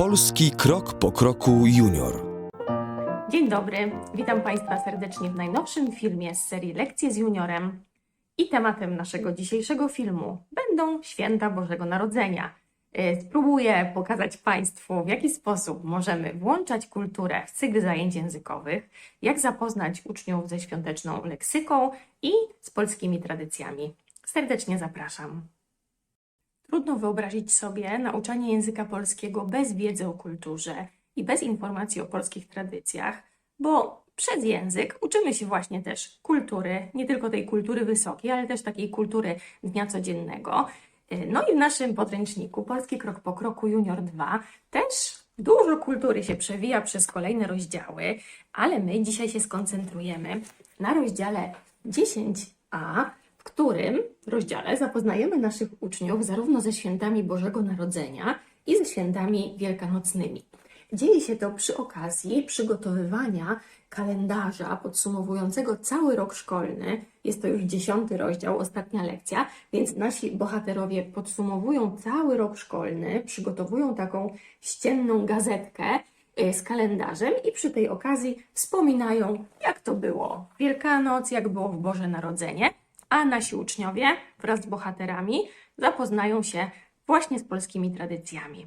Polski krok po kroku junior. Dzień dobry, witam Państwa serdecznie w najnowszym filmie z serii Lekcje z Juniorem. I tematem naszego dzisiejszego filmu będą święta Bożego Narodzenia. Y, Spróbuję pokazać Państwu, w jaki sposób możemy włączać kulturę w cykl zajęć językowych, jak zapoznać uczniów ze świąteczną leksyką i z polskimi tradycjami. Serdecznie zapraszam. Trudno wyobrazić sobie nauczanie języka polskiego bez wiedzy o kulturze i bez informacji o polskich tradycjach, bo przez język uczymy się właśnie też kultury, nie tylko tej kultury wysokiej, ale też takiej kultury dnia codziennego. No i w naszym podręczniku Polski Krok po Kroku Junior 2 też dużo kultury się przewija przez kolejne rozdziały, ale my dzisiaj się skoncentrujemy na rozdziale 10a, w którym rozdziale zapoznajemy naszych uczniów zarówno ze świętami Bożego Narodzenia i ze świętami wielkanocnymi. Dzieje się to przy okazji przygotowywania kalendarza podsumowującego cały rok szkolny. Jest to już dziesiąty rozdział, ostatnia lekcja, więc nasi bohaterowie podsumowują cały rok szkolny, przygotowują taką ścienną gazetkę y, z kalendarzem i przy tej okazji wspominają, jak to było Wielkanoc, jak było w Boże Narodzenie, a nasi uczniowie wraz z bohaterami zapoznają się właśnie z polskimi tradycjami.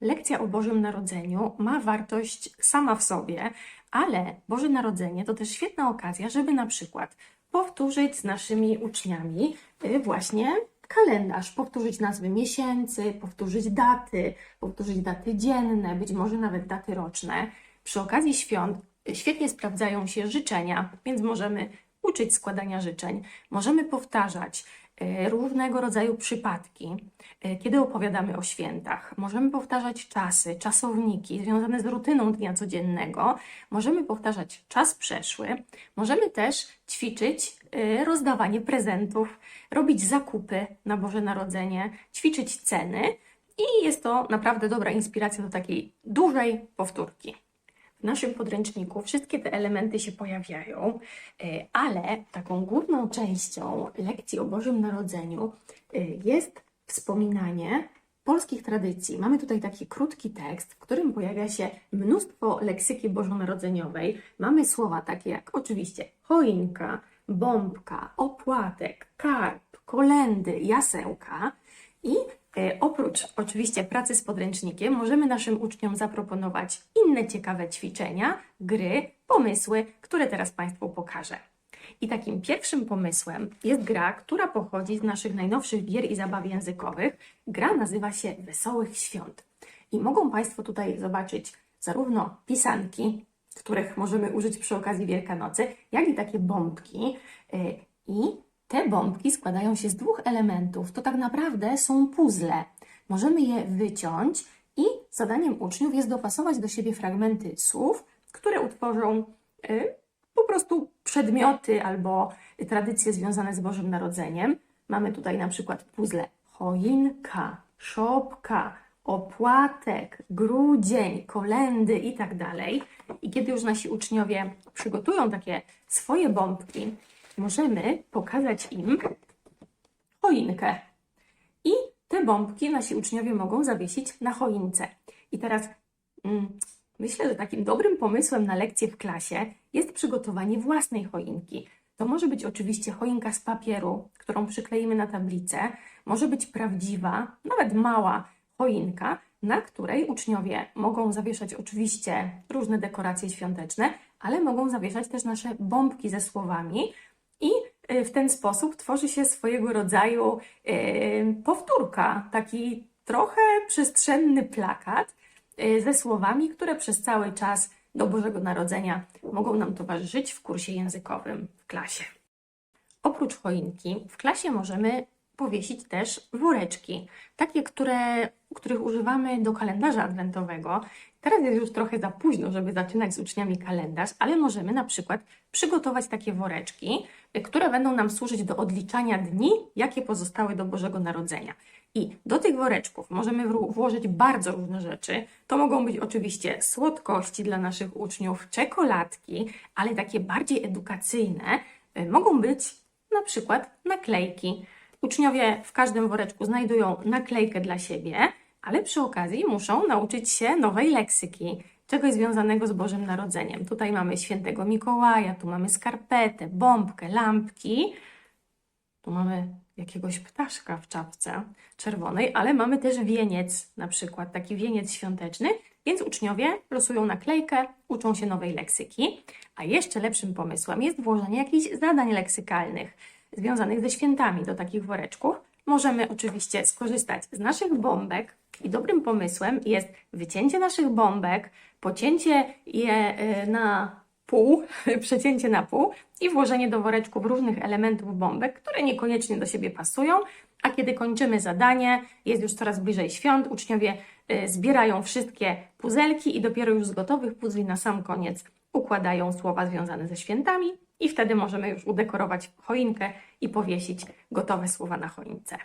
Lekcja o Bożym Narodzeniu ma wartość sama w sobie, ale Boże Narodzenie to też świetna okazja, żeby na przykład powtórzyć z naszymi uczniami y, właśnie kalendarz, powtórzyć nazwy miesięcy, powtórzyć daty, powtórzyć daty dzienne, być może nawet daty roczne. Przy okazji świąt świetnie sprawdzają się życzenia, więc możemy uczyć składania życzeń, możemy powtarzać e, różnego rodzaju przypadki, e, kiedy opowiadamy o świętach. Możemy powtarzać czasy, czasowniki związane z rutyną dnia codziennego. Możemy powtarzać czas przeszły. Możemy też ćwiczyć e, rozdawanie prezentów, robić zakupy na Boże Narodzenie, ćwiczyć ceny i jest to naprawdę dobra inspiracja do takiej dużej powtórki. W naszym podręczniku wszystkie te elementy się pojawiają, y, ale taką główną częścią lekcji o Bożym Narodzeniu y, jest wspominanie polskich tradycji. Mamy tutaj taki krótki tekst, w którym pojawia się mnóstwo leksyki bożonarodzeniowej. Mamy słowa takie jak oczywiście choinka, bombka, opłatek, karp, kolendy, jasełka i E, Oprócz oczywiście pracy z podręcznikiem, możemy naszym uczniom zaproponować inne ciekawe ćwiczenia, gry, pomysły, które teraz Państwu pokażę. I takim pierwszym pomysłem jest gra, która pochodzi z naszych najnowszych gier i zabaw językowych. Gra nazywa się Wesołych Świąt. I mogą Państwo tutaj zobaczyć zarówno pisanki, których możemy użyć przy okazji Wielkanocy, jak i takie bombki. E, I te bombki składają się z dwóch elementów. To tak naprawdę są puzzle. Możemy je wyciąć i zadaniem uczniów jest dopasować do siebie fragmenty słów, które utworzą y, po prostu przedmioty albo tradycje związane z Bożym Narodzeniem. Mamy tutaj na przykład puzzle choinka, szopka, opłatek, grudzień, kolendy i tak dalej. I kiedy już nasi uczniowie przygotują takie swoje bombki, możemy pokazać im choinkę. I te bombki nasi uczniowie mogą zawiesić na choince. I teraz mm, myślę, że takim dobrym pomysłem na lekcję w klasie jest przygotowanie własnej choinki. To może być oczywiście choinka z papieru, którą przykleimy na tablicę. Może być prawdziwa, nawet mała choinka, na której uczniowie mogą zawieszać oczywiście różne dekoracje świąteczne, ale mogą zawieszać też nasze bombki ze słowami, i y, w ten sposób tworzy się swojego rodzaju y, powtórka, taki trochę przestrzenny plakat y, ze słowami, które przez cały czas do Bożego Narodzenia mogą nam towarzyszyć w kursie językowym w klasie. Oprócz choinki w klasie możemy powiesić też woreczki, takie, które, których używamy do kalendarza adwentowego. Teraz jest już trochę za późno, żeby zaczynać z uczniami kalendarz, ale możemy na przykład przygotować takie woreczki, które będą nam służyć do odliczania dni, jakie pozostały do Bożego Narodzenia. I do tych woreczków możemy włożyć bardzo różne rzeczy. To mogą być oczywiście słodkości dla naszych uczniów, czekoladki, ale takie bardziej edukacyjne y, mogą być na przykład naklejki. Uczniowie w każdym woreczku znajdują naklejkę dla siebie ale przy okazji muszą nauczyć się nowej leksyki, czegoś związanego z Bożym Narodzeniem. Tutaj mamy świętego Mikołaja, tu mamy skarpetę, bombkę, lampki. Tu mamy jakiegoś ptaszka w czapce czerwonej, ale mamy też wieniec, na przykład taki wieniec świąteczny, więc uczniowie losują naklejkę, uczą się nowej leksyki. A jeszcze lepszym pomysłem jest włożenie jakichś zadań leksykalnych związanych ze świętami do takich woreczków. Możemy oczywiście skorzystać z naszych bombek i dobrym pomysłem jest wycięcie naszych bombek, pocięcie je y, na pół, przecięcie na pół i włożenie do woreczków różnych elementów bombek, które niekoniecznie do siebie pasują. A kiedy kończymy zadanie, jest już coraz bliżej świąt, uczniowie y, zbierają wszystkie puzelki i dopiero już z gotowych puzli na sam koniec układają słowa związane ze świętami i wtedy możemy już udekorować choinkę i powiesić gotowe słowa na choince.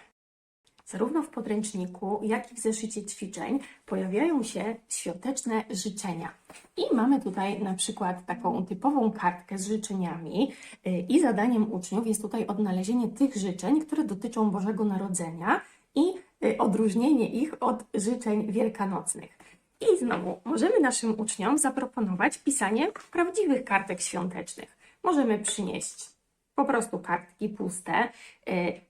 Zarówno w podręczniku, jak i w zeszycie ćwiczeń pojawiają się świąteczne życzenia. I mamy tutaj na przykład taką typową kartkę z życzeniami, y, i zadaniem uczniów jest tutaj odnalezienie tych życzeń, które dotyczą Bożego Narodzenia i y, odróżnienie ich od życzeń wielkanocnych. I znowu możemy naszym uczniom zaproponować pisanie prawdziwych kartek świątecznych. Możemy przynieść po prostu kartki puste, y,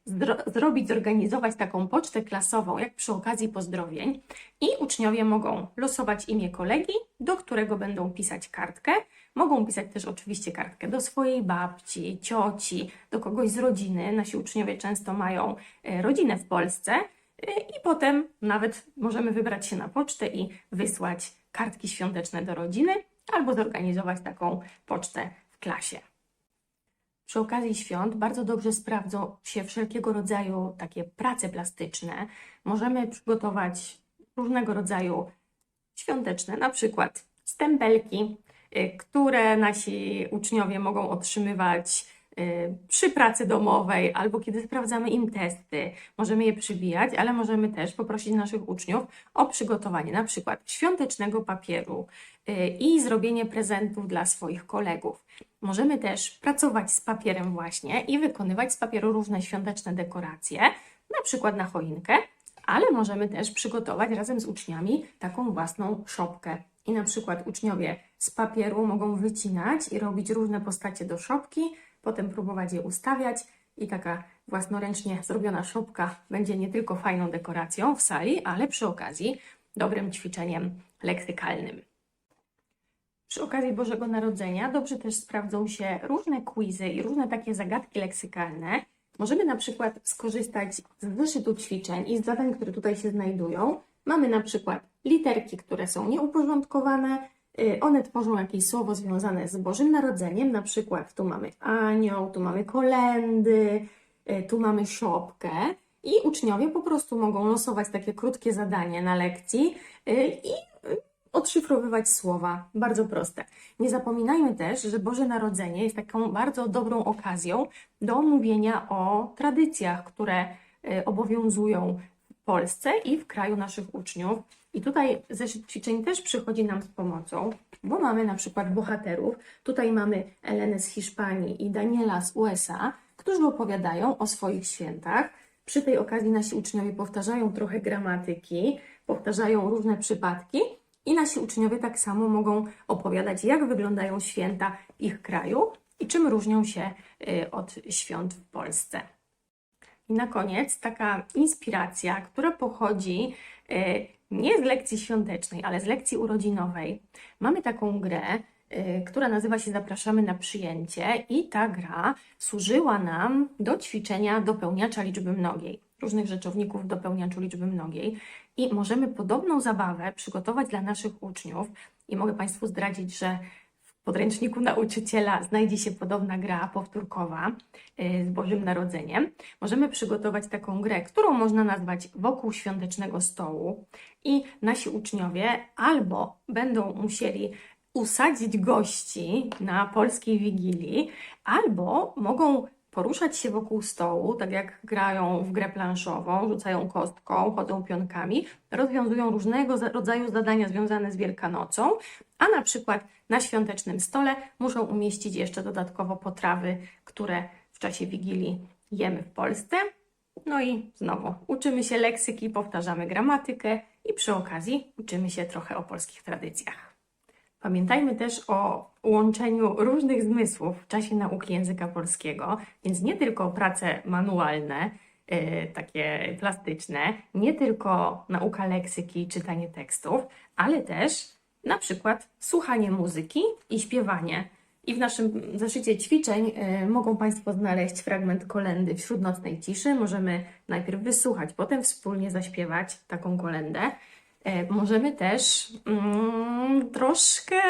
zrobić, zorganizować taką pocztę klasową, jak przy okazji pozdrowień, i uczniowie mogą losować imię kolegi, do którego będą pisać kartkę. Mogą pisać też oczywiście kartkę do swojej babci, cioci, do kogoś z rodziny. Nasi uczniowie często mają y, rodzinę w Polsce, y, i potem nawet możemy wybrać się na pocztę i wysłać kartki świąteczne do rodziny, albo zorganizować taką pocztę klasie. Przy okazji świąt bardzo dobrze sprawdzą się wszelkiego rodzaju takie prace plastyczne. Możemy przygotować różnego rodzaju świąteczne, na przykład stempelki, y, które nasi uczniowie mogą otrzymywać przy pracy domowej albo kiedy sprawdzamy im testy. Możemy je przybijać, ale możemy też poprosić naszych uczniów o przygotowanie na przykład świątecznego papieru y, i zrobienie prezentów dla swoich kolegów. Możemy też pracować z papierem właśnie i wykonywać z papieru różne świąteczne dekoracje, na przykład na choinkę, ale możemy też przygotować razem z uczniami taką własną szopkę. I na przykład uczniowie z papieru mogą wycinać i robić różne postacie do szopki, potem próbować je ustawiać i taka własnoręcznie zrobiona szopka będzie nie tylko fajną dekoracją w sali, ale przy okazji dobrym ćwiczeniem leksykalnym. Przy okazji Bożego Narodzenia dobrze też sprawdzą się różne quizy i różne takie zagadki leksykalne. Możemy na przykład skorzystać z zeszytu ćwiczeń i z zadań, które tutaj się znajdują. Mamy na przykład literki, które są nieuporządkowane. Y, One tworzą jakieś słowo związane z Bożym Narodzeniem. Na przykład tu mamy anioł, tu mamy kolendy, y, tu mamy szopkę. I uczniowie po prostu mogą losować takie krótkie zadanie na lekcji y, i odszyfrowywać słowa. Bardzo proste. Nie zapominajmy też, że Boże Narodzenie jest taką bardzo dobrą okazją do mówienia o tradycjach, które obowiązują w Polsce i w kraju naszych uczniów. I tutaj zeszyt ćwiczeń też przychodzi nam z pomocą, bo mamy na przykład bohaterów. Tutaj mamy Elenę z Hiszpanii i Daniela z USA, którzy opowiadają o swoich świętach. Przy tej okazji nasi uczniowie powtarzają trochę gramatyki, powtarzają różne przypadki i nasi uczniowie tak samo mogą opowiadać, jak wyglądają święta w ich kraju i czym różnią się y, od świąt w Polsce. I na koniec taka inspiracja, która pochodzi y, nie z lekcji świątecznej, ale z lekcji urodzinowej. Mamy taką grę, y, która nazywa się Zapraszamy na przyjęcie, i ta gra służyła nam do ćwiczenia dopełniacza liczby mnogiej, różnych rzeczowników dopełniaczu liczby mnogiej. I możemy podobną zabawę przygotować dla naszych uczniów. I mogę Państwu zdradzić, że podręczniku nauczyciela znajdzie się podobna gra powtórkowa y, z Bożym Narodzeniem. Możemy przygotować taką grę, którą można nazwać wokół świątecznego stołu. I nasi uczniowie albo będą musieli usadzić gości na polskiej wigilii, albo mogą poruszać się wokół stołu, tak jak grają w grę planszową, rzucają kostką, chodzą pionkami, rozwiązują różnego za- rodzaju zadania związane z Wielkanocą, a na przykład na świątecznym stole muszą umieścić jeszcze dodatkowo potrawy, które w czasie Wigilii jemy w Polsce. No i znowu uczymy się leksyki, powtarzamy gramatykę i przy okazji uczymy się trochę o polskich tradycjach. Pamiętajmy też o łączeniu różnych zmysłów w czasie nauki języka polskiego, więc nie tylko prace manualne, y, takie plastyczne, nie tylko nauka leksyki, czytanie tekstów, ale też na przykład słuchanie muzyki i śpiewanie. I w naszym zeszycie ćwiczeń y, mogą Państwo znaleźć fragment kolendy wśród nocnej ciszy. Możemy najpierw wysłuchać, potem wspólnie zaśpiewać taką kolendę. E, Możemy też mm, troszkę,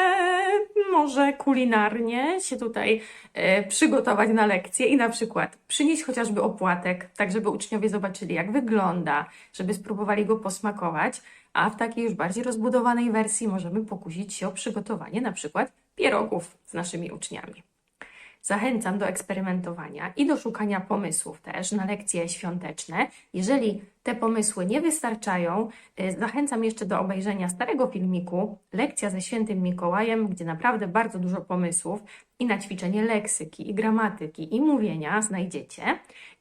może kulinarnie się tutaj e, przygotować na lekcję i na przykład przynieść chociażby opłatek, tak żeby uczniowie zobaczyli, jak wygląda, żeby spróbowali go posmakować, a w takiej już bardziej rozbudowanej wersji możemy pokusić się o przygotowanie na przykład pierogów z naszymi uczniami. Zachęcam do eksperymentowania i do szukania pomysłów też na lekcje świąteczne. Jeżeli te pomysły nie wystarczają, y, zachęcam jeszcze do obejrzenia starego filmiku Lekcja ze świętym Mikołajem, gdzie naprawdę bardzo dużo pomysłów i na ćwiczenie leksyki, i gramatyki, i mówienia znajdziecie.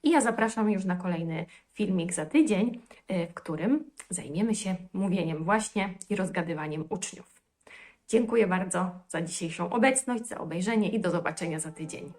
I ja zapraszam już na kolejny filmik za tydzień, y, w którym zajmiemy się mówieniem właśnie i rozgadywaniem uczniów. Dziękuję bardzo za dzisiejszą obecność, za obejrzenie i do zobaczenia za tydzień.